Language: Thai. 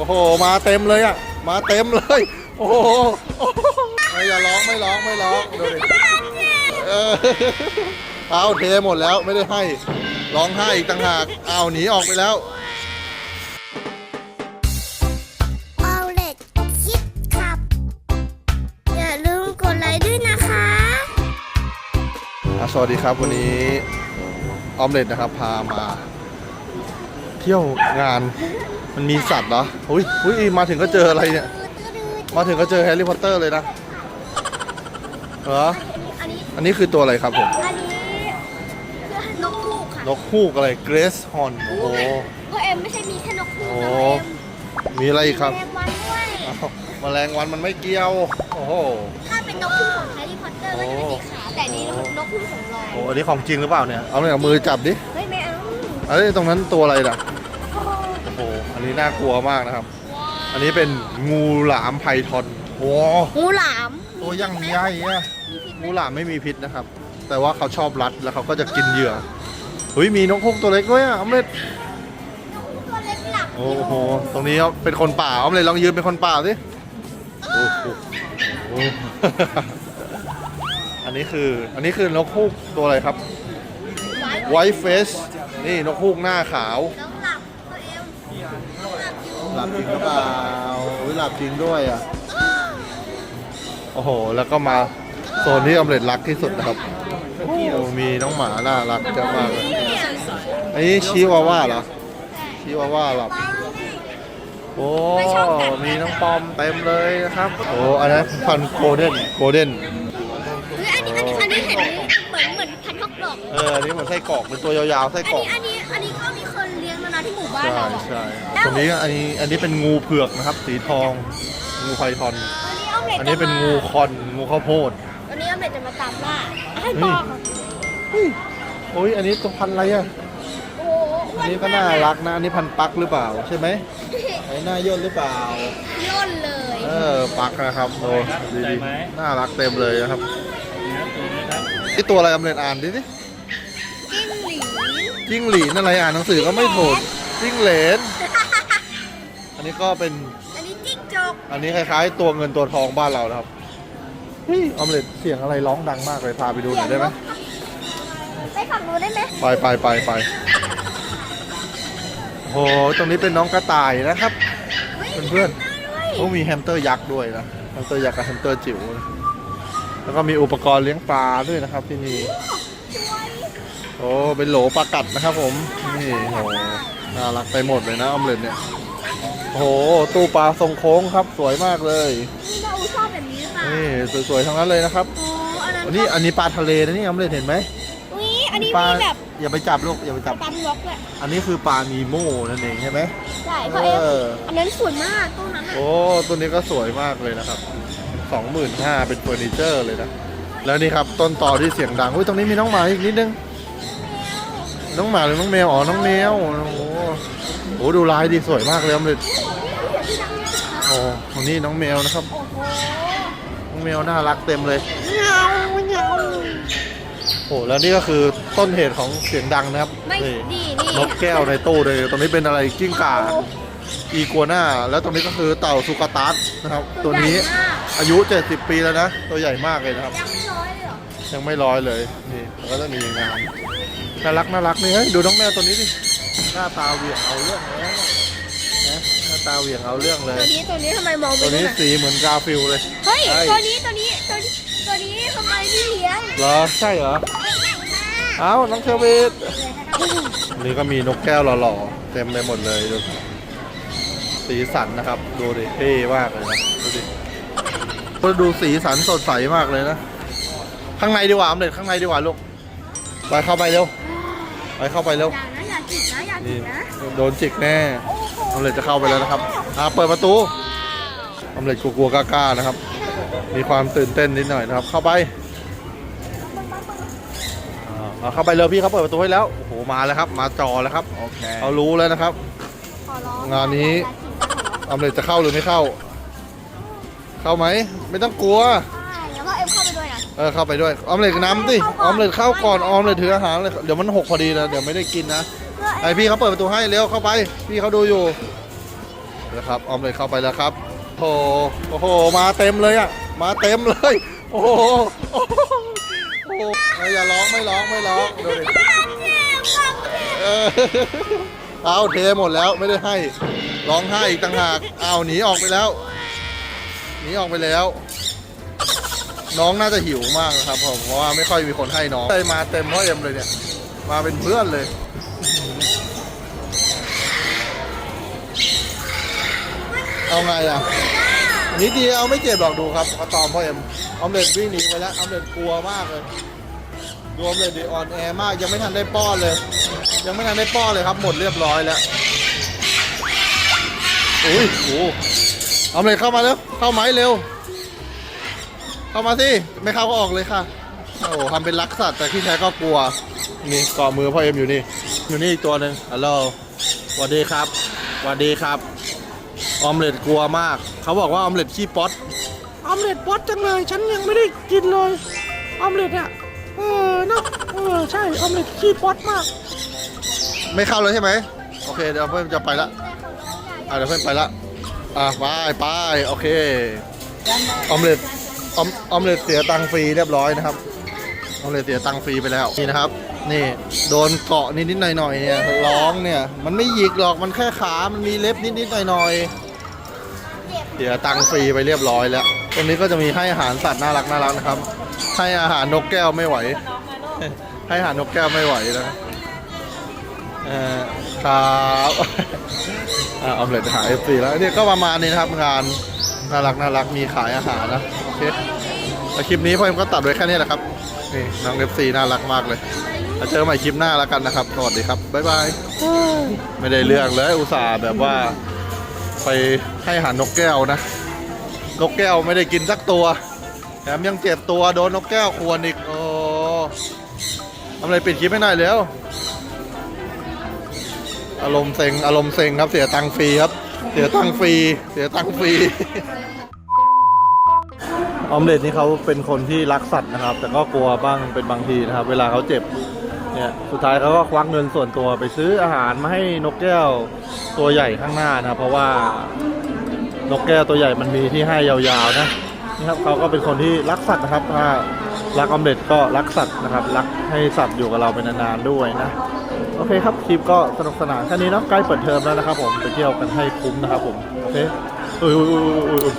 โอ้โห มาเต็มเลยอะ มาเต็มเลยโอ้โหโอ้โหไม่อย่าร้องไม่ร้องไม่ร้องดูดิเออเอาเทหมดแล้วไม่ได้ให้ ร้องไห้อีกต่างหากเอาหนีออกไปแล้วเอาเล็ดคิดขับ อย่าลืมกดไลค์ด้วยนะคะอะสวัสดีครับวันนี้ออมเล็ตนะครับพามา เที่ยวงาน มันมีสัตว์เหรออุ้ยอุ้ยมาถึงก็เจออะไรเนี่ย มาถึงก็เจอแฮร์รี่พอตเตอร์เลยนะ เหรอ อันนี้ อันนี้คือตัวอะไรครับผม อันนี้คือนกคู่ค่ะ นกฮูกอะไร เกรสฮอนโอ้โหก็เอ็มไม่ใช่มีแค่นกคู่โอ้นะโหเอ็มมีอะไรอีกครับแมงวันด้วยอ้าวแมลงวันมันไม่เกี่ยว โอ้โห ถ้าเป็นนกคู่ของแฮร์รี่พอตเตอร์ก็จะเป็นสีขาว แต่อันนี้นกคู่ของลอยโอ้อันนี้ของจริงหรือเปล่าเนี่ย เอาเลยเอามือจับดิ เฮ้ยไม่เอาเอ้ยตรงนั้นตัวอะไรน่ะโอ้โหโอ้โหอันนี้น่ากลัวมากนะครับ อันนี้เป็นงูหลามไพทอนโอ้งูหลามตัวยังใหญ่อะงูหลามไม่มีพิษนะครับ แต่ว่าเขาชอบรัดแล้วเขาก็จะกินเหยื่อเฮ้ยมีนกฮูกตัวเล็กด้วยอะออมเล็ตตัวเล็กหลับโอ้โหตรงนี้เป็นคนป่าออมเล็ตลองยืนเป็นคนป่าสิโอ้โหโอ้โหอันนี้คืออันนี้คือนกฮูกตัวอะไรครับไว้ White Face นี่นกฮูกหน้าขาวน้องหลับตัวเอ็ม หลับอยู่หลับจริงหรือเปล่าอุ้ยหลับจริงด้วยอะ โอ้โห แล้วก็มาโซนที่ออมเล็ตรักที่สุดนะครับโอ้มีน้องหมาน่ารักจังมากเลยเนี่ยอันนี้ชิวาว่าเหรอชิวาว่าหลับ โอ้ มีน้องปอมเต็มเลยนะครับ โอ้ อันนั้นพันโกลเด้น โกลเด้นเฮ้ยอันนี้อันนี้อันนี้เห็นเหมือนเหมือนพันธุ์ทอกดอกเออ อันนี้เหมือนไส้กรอกเป็นตัวยาวๆไส้อันกรอกนี้อันนี้ บ้านใช่เราอะใช่ตรงนี้อันนี้อันนี้เป็นงูเผือกนะครับ สีทอง งูไพทอนอันนี้ออมเล็ตอันนี้เป็นงูคอน งูข้าวโพดอันนี้ออมเล็ตจะมาตามล่าให้ปอกเฮ้ยโอ้ยอันนี้ตัวพันธุ์อะไรอะ โอ้โหอันนี้ก็น่ารักนะ อันนี้พันธุ์ปักหรือเปล่าใช่ไหมอันนี้หน้าย่นหรือเปล่า ย่นเลยเออ ปักนะครับโอ้ดีดีน่ารักเต็มเลยนะครับไอตัวอะไรอำเร็จอ่านดิสิจิ้งหรีจิ้งหลีนอะไรอ่านหนังสือก็ไม่ถูก จิ้งเหลน อันนี้ก็เป็น อันนี้จิ้งจกอันนี้คล้ายๆ ตัวเงินตัวทองบ้านเรานะครับเฮ้ยออมเล็ตเสียงอะไรร้องดังมากเลยพาไปดูหน่อยได้ไหมไปฝั่งนู้นได้ไหมไปไปไปไปโอ้โหตรงนี้เป็นน้องกระต่ายนะครับเพื่อนๆโอ้มีแฮมสเตอร์ยักษ์ด้วยนะแฮมสเตอร์ยักษ์กับแฮมสเตอร์จิ๋วนะแล้วก็มีอุปกรณ์เลี้ยงปลาด้วยนะครับ ที่นี่โอ้เป็นโหลปลากัดนะครับผมนี่โห น่ารักไปหมดเลยนะออมเล็ตเนี่ยโอ้โหตู้ปลาทรงโค้งครับสวยมากเลยนี่เราชอบแบบนี้หรือเปล่านี่สวยๆทั้งนั้นเลยนะครับโอ้อันนั้นอันนี้อันนี้ปลาทะเลนะนี่ออมเล็ตเห็นไหมอุ้ยอันนี้ปลามีแบบอย่าไปจับลูกอย่าไปจับตามล็อกเลยอันนี้คือปลานีโม่นั่นเองใช่ไหมใช่เพราะเอ็มเอออันนั้นสวยมากตู้นั้นอะโอ้ตัวนี้ก็สวยมากเลยนะครับสองหมื่นห้าเป็นเฟอร์นิเจอร์เลยนะแล้วนี่ครับต้นต่อที่เสียงดังอุ้ยตรงนี้มีน้องหมาอีกนิดนึง น้องหมาหรือน้องแมว อ๋อ น้องแมว โอ้โหโอ้ดูลายดีสวยมากเลยครับเลยโอ้ตรงนี้น้องแมวนะครับโอ้โหน้องแมวน่ารักเต็มเลยเงาเงาโอ้แล้วนี่ก็คือต้นเหตุของเสียงดังนะครับไม่นี่ดีนี่นกแก้วในตู้เลย ตรงนี้เป็นอะไรกิ้งก่า อีกัวน่า แล้วตรงนี้ก็คือเต่าสุกาตัสนะครับ ตัวนี้ใหญ่มากอายุ 70 ปีแล้วนะ ตัวใหญ่มากเลยนะครับ ยังไม่ร้อ ยเลยเหรอยังไม่ร้อยเลยนี่แล้วก็จะมีงานน่ารักน่ารักนี่เฮ้ยดูน้องแมวตัวนี้ดิหน้าตาเหวี่ยงเอาเรื่องเลยนะนะหน้าตาเหวี่ยงเอาเรื่องเลตัวยนี้ตัวนี้ทำไมมองตัไม่วรู้นี้น่ะสีเหมือนกาฟิลเลย เฮ้ยใช่ ตัวนี้ตัวนี้ตัวนี้ตัวนี้ทำไมพี่เลี้ยงเหรอใช่เหรอเอ้าน้องเชอร์วิทอันนี้ก็มีนกแก้วหล่อๆเต็มไปหมดเลยดูสีสันนะครับ ดูดิเท่มากเลยนะดูดิก็ดูสีสันสดใสมากเลยนะ ข้างในดีกว่าอมเด็ดข้างในดีกว่าลูกไปเข้าไปเร็วไปเข้าไปเร็ว อย่านะอย่าจิกนะอย่าจินี่กนะโดนจิกแน่อมเล็ตจะเข้าไปแล้วนะครับอ่าเปิดประตูอมเล็ตกลัวๆกล้าๆนะครับ มีความตื่นเต้นนิดหน่อยนะครับ เข้าไปอ่าเอาเข้าไปเร็วพี่เขาเปิดประตูให้แล้ว โอ้โห มาแล้วครับ มาจอแล้วครับ โอเคเขารู้แล้วนะครับ ขอร้องงานนี้ อย่าจิกนะขอร้องอมเล็ตจะเข้าหรือไม่เข้า เข้าไหม ไม่ต้องกลัวใช่ ออเข้าไปด้วยออมเล็ตน้ำสิออมเล็ตเข้าก่อนออมเล็ตถืออาหารเลยเดี๋ยวมันหกพอดีนะเดี๋ยวไม่ได้กินนะเพื่อไอพี่เขาเปิดประตูให้เร็วเข้าไปพี่เขาดูอยู่นะครับออมเล็ตเข้าไปแล้วครับโอ้โหโอ้โหมาเต็มเลยอะมาเต็มเลยโอ้โหโอ้โหโอ้โหอย่าร้องไม่ร้องไม่ร้องดูดิเออเอาเทหมดแล้วไม่ได้ให้ร้องไห้อีกต่างหากเอาหนีออกไปแล้วหนีออกไปแล้ว น้องน่าจะหิวมากนะครับผมเพราะว่าไม่ค่อยมีคนให้น้องเลยมาเต็มพ่อเอ็มเลยเนี่ย มาเป็นเพื่อนเลยเอาไงอะนิดเดียวไม่เจ็บหรอกดูครับเขาตอมพ่อเอ็มออมเล็ตวิ่งหนีไปแล้วออมเล็ตกลัวมากเลยดูออมเล็ตดีออนแอร์มากยังไม่ทันได้ป้อนเลย ยังไม่ทันได้ป้อนเลยครับ หมดเรียบร้อยแล้วอุ้ยโอ้ออมเล็ตเข้ามาเร็วเข้าไหมเร็ว เข้ามาสิ ไม่เข้าก็ออกเลยค่ะ โอ้โหทำเป็นรักสัตว์แต่ที่แท้ก็กลัว นี่เกาะมือพ่อเอ็มอยู่นี่ อยู่นี่อีกตัวหนึ่งฮัลโหลสวัสดีครับสวัสดีครับ ออมเล็ตกลัวมาก เขาบอกว่าออมเล็ตขี้ป๊อตออมเล็ตป๊อตจังเลย ฉันยังไม่ได้กินเลย ออมเล็ตอะเออเนาะเออใช่ ออมเล็ตขี้ป๊อตมาก ไม่เข้าเลยใช่ไหม โอเค เดี๋ยวเพื่อนจะไปละอะเดี๋ยวเพื่อนไปละ อะไปไปโอเค ออมเล็ต ออมออมเล็ตเสียตังค์ฟรีเรียบร้อยนะครับออมเล็ตเสียตังค์ฟรีไปแล้วนี่นะครับ นี่โดนเกาะนิดๆหน่อยๆเนี่ยร้องเนี่ยมันไม่หยิกหรอกมันแค่ขา มันมีเล็บนิดๆหน่อยๆเสียตังค์ฟรีไปเรียบร้อยแล้วตรงนี้ก็จะมีให้อาหารสัตว์น่ารักน่ารักนะครับ ให้อาหารนกแก้วไม่ไหว ให้อาหารนกแก้วไม่ไหวนะครับเออครับออมเล็ตหาเอฟซีแล้วเนี่ยก็ประมาณนี้นะครับงานน่ารักน่ารักมีขายอาหารนะ เคแล้วคลิปนี้พ่อเอ็มก็ตัดไว้แค่นี้แหละครับ นี่น้องเอฟซีน่ารักมากเลยแล้วเจอใหม่คลิปหน้าแล้วกันนะครับ สวัสดีครับ บ๊ายบาย ไม่ได้เรื่องเลยอุตส่าห์แบบว่า ไปให้อาหารนกแก้วนะ นกแก้วไม่ได้กินสักตัว แถมยังเจ็บตัวโดนนกแก้วควรอีก โอ้ทำอะไรปิดคลิปให้หน่อยเร็วอารมณ์เซ็ง อารมณ์เซ็งครับ เสียตังค์ฟรีครับ เสียตังค์ฟรี เสียตังค์ฟรี ออมเล็ตนี่เขาเป็นคนที่รักสัตว์นะครับ แต่ก็กลัวบ้างเป็นบางทีนะครับ เวลาเขาเจ็บเนี่ยสุดท้ายเขาก็ควักเงินส่วนตัวไปซื้ออาหารมาให้นกแก้วตัวใหญ่ข้างหน้านะครับเพราะว่านกแก้วตัวใหญ่มันมีที่ให้ยาวๆนะนี่ครับเขาก็เป็นคนที่รักสัตว์นะครับถ้ารักออมเล็ตก็รักสัตว์นะครับ รักให้สัตว์อยู่กับเราเป็นนานๆด้วยนะโอเคครับคลิปก็สนุกสนานแค่นี้เนาะใกล้เปิดเทอมแล้วนะครับผมไปเที่ยวกันให้คุ้มนะครับผมโอเคอุ้ยอุ้ยอุ้ยอุ้ย